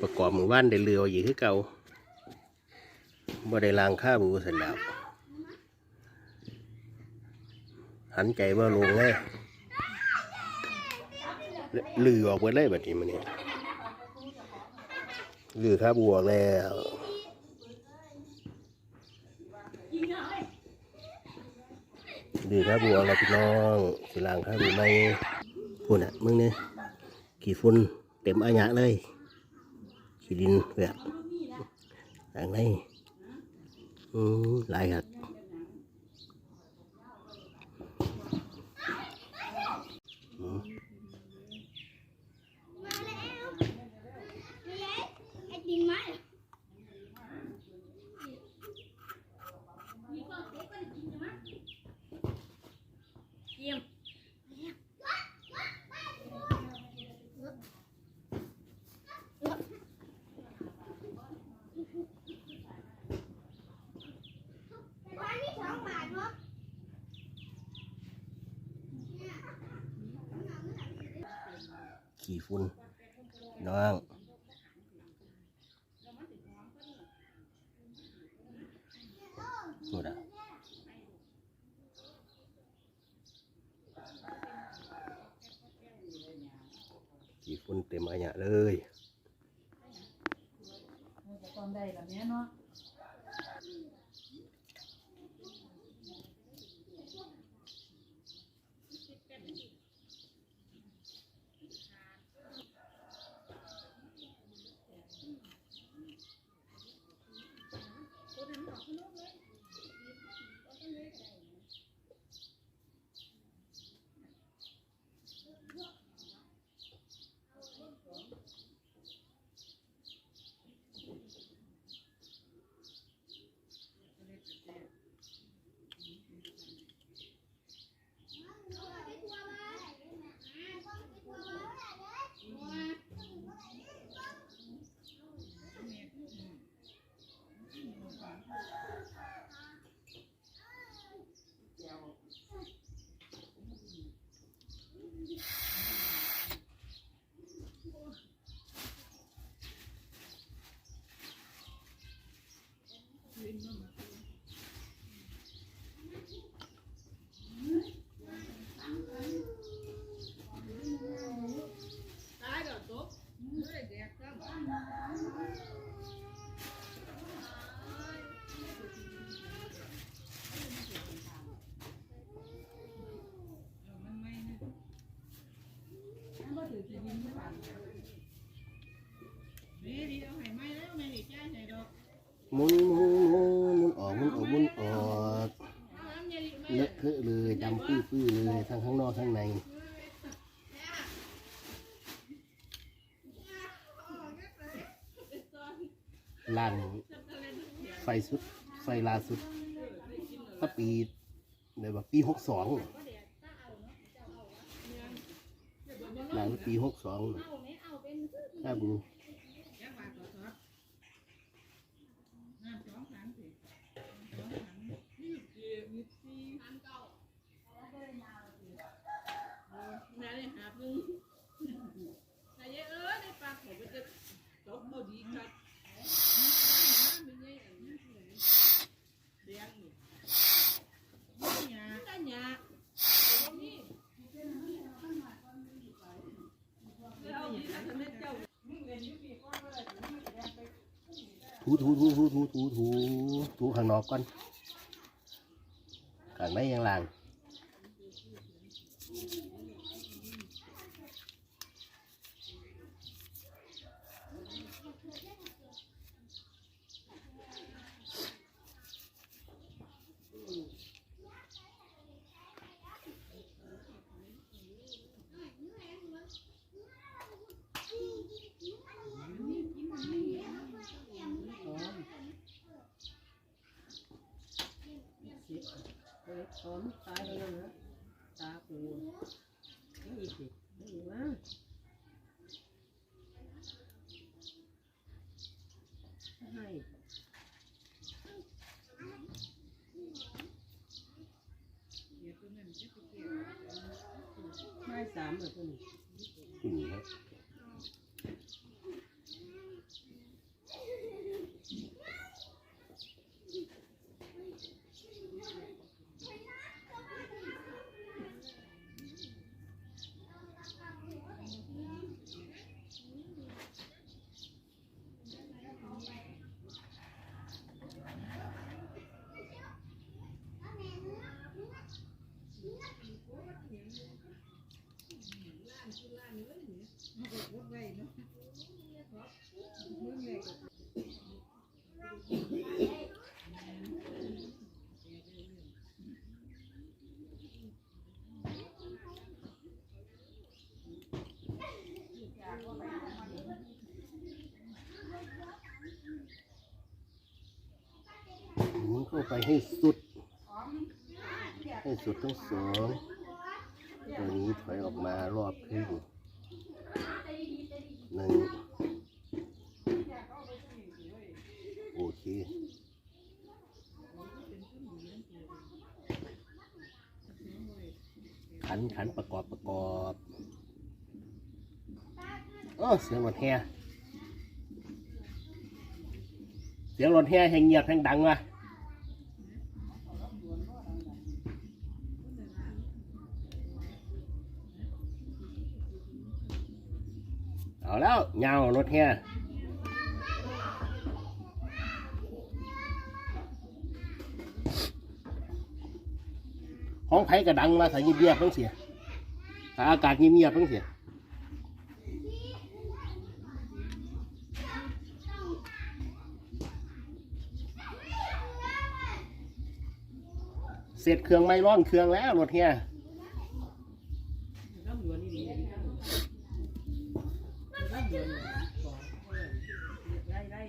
ประกอบมือว่านได้เรืออยู่คือเก่าบ่ได้ลางค่าบูเสร็จแล้ว หันใจว่าลงเลยลือออกไปเลยแบบนี้มันนี่ยลือค่าบูออกแล้วลือค่าบูออกแล้วพี่น้องสิลางค่าบูไหมพูดอะมึงเนี่ยขี่ฝุ่นเต็มอาญะเลย ดินแบบต่างนี้อืหลายครับ ขี้ฝุ่นน้องพูดอะขี้ฝุ่นเต็มอาญะเลยแต่ตอนใดแบบนี้เนาะ หมุนหมุนหมุนหมุนออกหมุนออกหมุนออกเลอะเทอะเลยดำปื้อปื้อเลยทั้งข้างนอกข้างในล่างไฟสุดไฟลาสุดถ้าปีเดี๋ยวแบบปีหกสอง หลังปีหกสองถ้าบูแม่เลยหาเพิ่งนายเอ้ยในปากผมมันจะตบเอาดีกัดมันยังอันนี้เลี้ยงนี่ไม่หยาไม่หยาเอานี่เอาดีถ้าจะไม่เจ้า ถูถูถูถูถูถูถูถูข้างนอกก่อนข้างในยังล่าง เฮ้ยพร้อมตายแล้วนะตาปูไม่อีกสิไม่อีกวะให้ไม่สามเหรอตัวนี้อืมครับ เข้าไป ให้สุด ให้สุดทั้งสองตัวนี้ถอยออกมารอบครึ่งหนึ่งโอเคขันขันประกอบประกอบโอ้เสียงรถแห่เสียงรถแห่แห่งเงียบแห่งดังว่ะ แล้วเงารถแห่ห้องไผ่กระดังมาใส่เงียบๆต้องเสียถ้าอากาศเงียบๆต้องเสียเสร็จเครื่องไม่ร้อนเครื่องแล้วรถเฮีย วยบอกไล่ไล่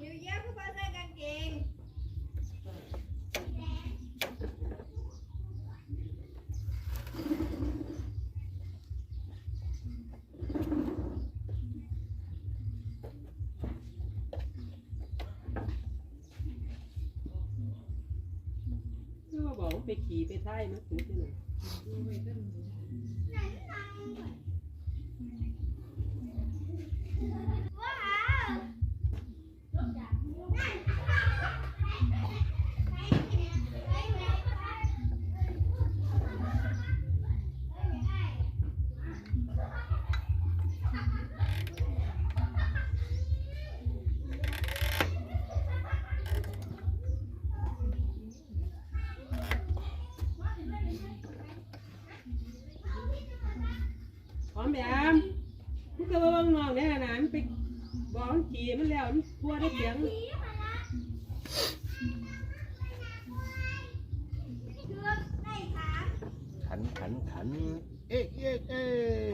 นิวเยียร์ผู้บ่าวใส่กางเกง ก็บอกว่า ไปขี่ไปไถ่มาถูที่ไหน ว้าวพร้อมแบบมันก็ว่างนองเนี่ยนะมันไปบอกมันขี่มันแล้วมันพัวได้เสียงขันขันขันเอ๊ะเอ๊ะเอ๊ะ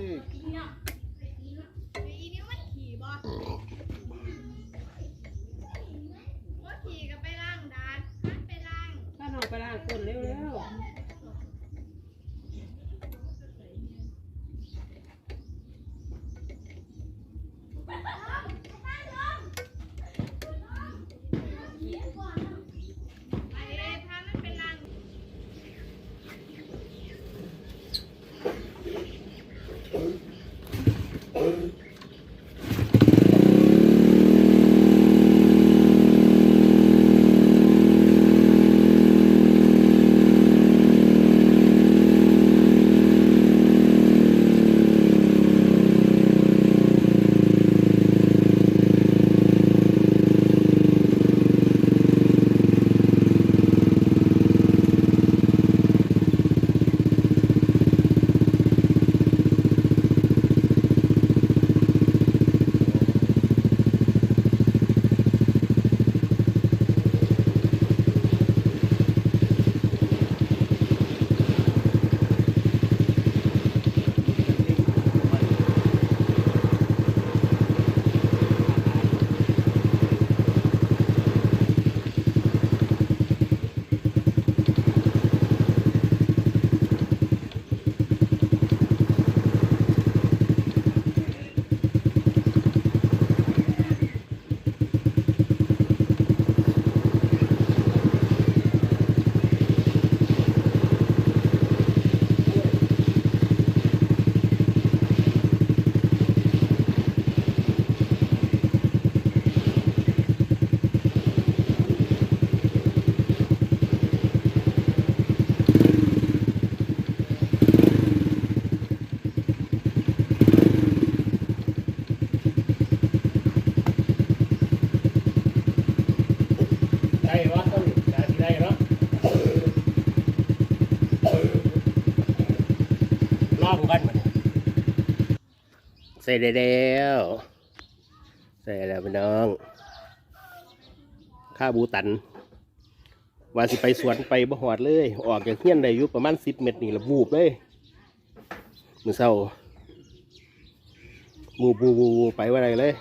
ส่ได้แล้วใส่แล้วพี่น้อง ข้าบูตันว่าสิไปสวนไปบ่หอดเลย ออกจากเฮียนได้อยู่ประมาณสิบเมตรนี่ละบูบเลยมือเศร้าบูบูบูไปว่าไรเลย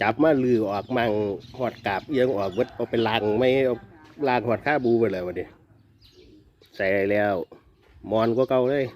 จับมาลือออกมังหอดกาบเอียงออกเวิดเอาไปลางไม่เอาลางหอดข้าบูไปเลยวันนี้ใส่แล้ว มอนก็เก่าเลย